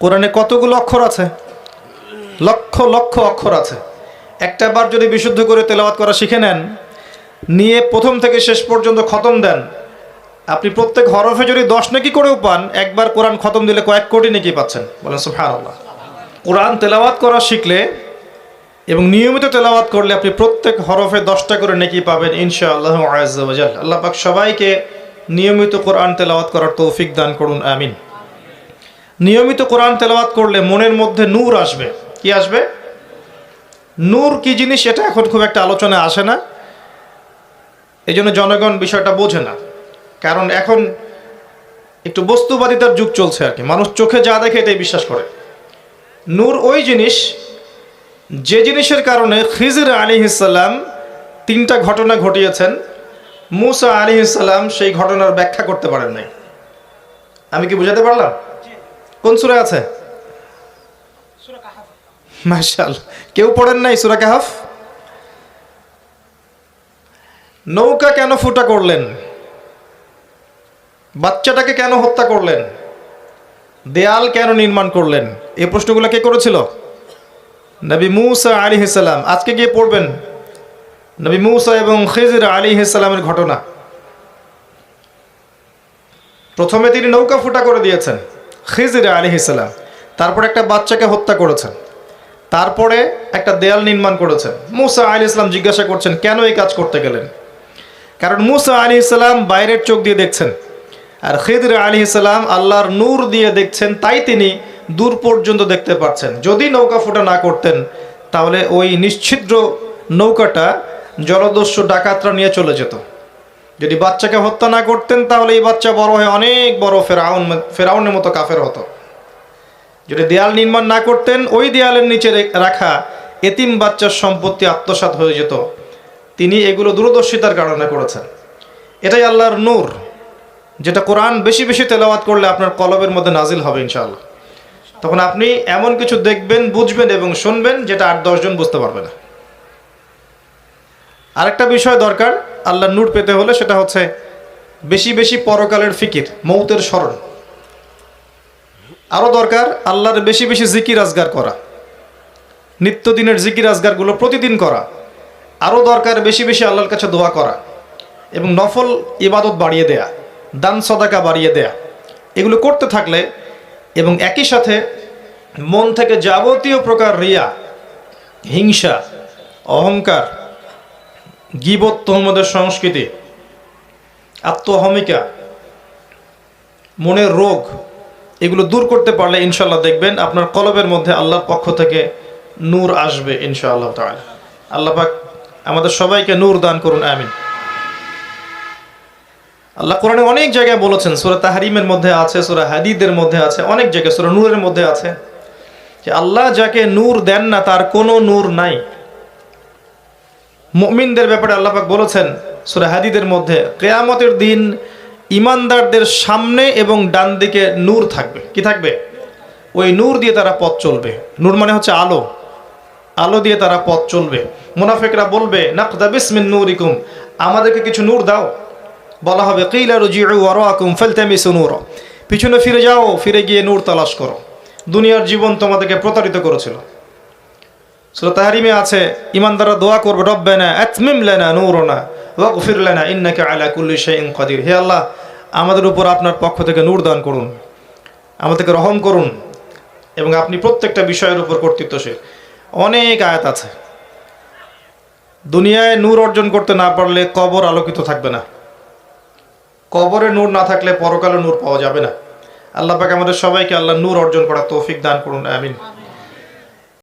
কোরআনে কতগুলো অক্ষর আছে? লক্ষ লক্ষ অক্ষর আছে। একটা বার যদি বিশুদ্ধ করে তেলাওয়াত করা শিখে নেন, নিয়ে প্রথম থেকে শেষ পর্যন্ত খতম দেন, আপনি প্রত্যেক হরফে যদি দশ নাকি করেও পান, একবার কোরআন খতম দিলে কয়েক কোটি নাকি পাচ্ছেন। বলেন সুফান আল্লাহ কোরআন তেলাওয়াত করা শিখলে এবং নিয়মিত তেলাওয়াত করলে আপনি প্রত্যেক হরফে দশটা করে নেকি পাবেন ইনশা আল্লাহ আল্লাহ পাক সবাইকে নিয়মিত কোরআন তেলাওয়াত করার তৌফিক দান করুন, আমিন। নিয়মিত কোরআন তেলাওয়াত করলে মনের মধ্যে নূর আসবে। কি আসবে? নূর কি জিনিস এটা এখন খুব একটা আলোচনা আসে না। এই জন্য জনগণ বিষয়টা বোঝে না। কারণ এখন একটু বস্তুবাদিতার যুগ চলছে আর কি। মানুষ চোখে যা দেখে এটাই বিশ্বাস করে। নূর ওই জিনিস, যে জিনিসের কারণে খিজির আলী ইসাল্লাম তিনটা ঘটনা ঘটিয়েছেন। মুসা আলী ইসাল্লাম সেই ঘটনার ব্যাখ্যা করতে পারেন নাই। আমি কি বুঝাতে পারলাম? কোন সুরা আছে? মাশাল। কেউ পড়েন নাই সুরা কাহাফ? নৌকা কেন ফুটা করলেন? বাচ্চাটাকে কেন হত্যা করলেন? দেয়াল কেন নির্মাণ করলেন? এই প্রশ্নগুলো কে করেছিল? নবী মুসা আলী সালাম। আজকে গিয়ে পড়বেন নবী মুসা এবং খিজির আলী সালামের ঘটনা। প্রথমে তিনি নৌকা ফুটা করে দিয়েছেন। খিজির আলী সালাম। তারপর একটা বাচ্চাকে হত্যা করেছেন। তারপরে একটা দেয়াল নির্মাণ করেছেন। মুসা আলী ইসলাম জিজ্ঞাসা করছেন, কেন এই কাজ করতে গেলেন? কারণ মুসা আলী ইসলাম বাইরের চোখ দিয়ে দেখছেন। আর খিদর আলী ইসলাম আল্লাহর নূর দিয়ে দেখছেন, তাই তিনি দূর পর্যন্ত দেখতে পাচ্ছেন। যদি নৌকা ফোটা না করতেন, তাহলে ওই নিশ্ছিদ্র নৌকাটা জলদস্যু ডাকাতরা নিয়ে চলে যেত। যদি বাচ্চাকে হত্যা না করতেন, তাহলে এই বাচ্চা বড় হয়ে অনেক বড় ফেরাউন, ফেরাউনের মতো কাফের হতো। যদি দেয়াল নির্মাণ না করতেন, ওই দেয়ালের নিচে রাখা এতিম বাচ্চার সম্পত্তি আত্মসাৎ হয়ে যেত। তিনি এগুলো দূরদর্শিতার কারণে করেছেন। এটাই আল্লাহর নূর, যেটা কোরআন বেশি বেশি তেলাওয়াত করলে আপনার কলবের মধ্যে নাজিল হবে ইনশাআল্লাহ। তখন আপনি এমন কিছু দেখবেন, বুঝবেন এবং শুনবেন, যেটা আট দশজন বুঝতে পারবে না। আরেকটা বিষয় দরকার আল্লাহ নূর পেতে হলে সেটা হচ্ছে বেশি বেশি পরকালের ফিকির, মৌতের স্মরণ। আরও দরকার, আল্লাহর বেশি বেশি জিকির আজগার করা। নিত্যদিনের জিকির আজগারগুলো প্রতিদিন করা। আরও দরকার, বেশি বেশি আল্লাহর কাছে দোয়া করা এবং নফল ইবাদত বাড়িয়ে দেয়া, দান সদাকা বাড়িয়ে দেয়া। এগুলো করতে থাকলে এবং একই সাথে মন থেকে যাবতীয় প্রকার রিয়া, হিংসা, অহংকার গিবত তহমদের সংস্কৃতি, আত্মহমিকা, মনের রোগ, এগুলো দূর করতে পারলে ইনশাল্লাহ দেখবেন আপনার কলবের মধ্যে আল্লাহর পক্ষ থেকে নূর আসবে ইনশাআল্লাহ তাআলা। আল্লাহ আমাদের সবাইকে নূর দান করুন, আমিন। আল্লাহ কোরআনে অনেক জায়গায় বলেছেন, সুরা তাহারিমের মধ্যে আছে, সুরা হাদিদের মধ্যে আছে, অনেক জায়গায় সুরা নূরের মধ্যে আছে যে আল্লাহ যাকে নূর দেন না, তার কোনো নূর নাই। মুমিনদের ব্যাপারে আল্লাহ পাক বলেছেন, সুরা হাদিদের মধ্যে, কেয়ামতের দিন ইমানদারদের সামনে এবং ডান দিকে নূর থাকবে। কি থাকবে? ওই নূর দিয়ে তারা পথ চলবে। নূর মানে হচ্ছে আলো। আলো দিয়ে তারা পথ চলবে। মুনাফেকরা বলবে, নাকদা বিসমিন নূরিকুম, আমাদেরকে কিছু নূর দাও। বলা হবে, কিলা রুজিউ ওয়ারাকুম ফালতামিসু নূর। পিছনে ফিরে যাও, ফিরে গিয়ে নূর তালাশ করো। দুনিয়ার জীবন তোমাদেরকে প্রতারিত করেছিল। সূরা তাহরিমে আছে, ইমানদাররা দোয়া করবে, রব্বানা আতমিম লানা নূরনা, ওয়াগফির লানা ইন্নাকা আলা কুল্লি শাইইন কাদির। হে আল্লাহ, আমাদের উপর আপনার পক্ষ থেকে নূর দান করুন, আমাদেরকে রহম করুন, এবং আপনি প্রত্যেকটা বিষয়ের উপর কর্তৃত্বশীল। অনেক আয়াত আছে। দুনিয়ায় নূর অর্জন করতে না পারলে কবর আলোকিত থাকবে না। কবরে নূর না থাকলে পরকালে নূর পাওয়া যাবে না। আল্লাহ পাক আমাদের সবাইকে আল্লাহ নূর অর্জন করার তৌফিক দান করুন, আমিন।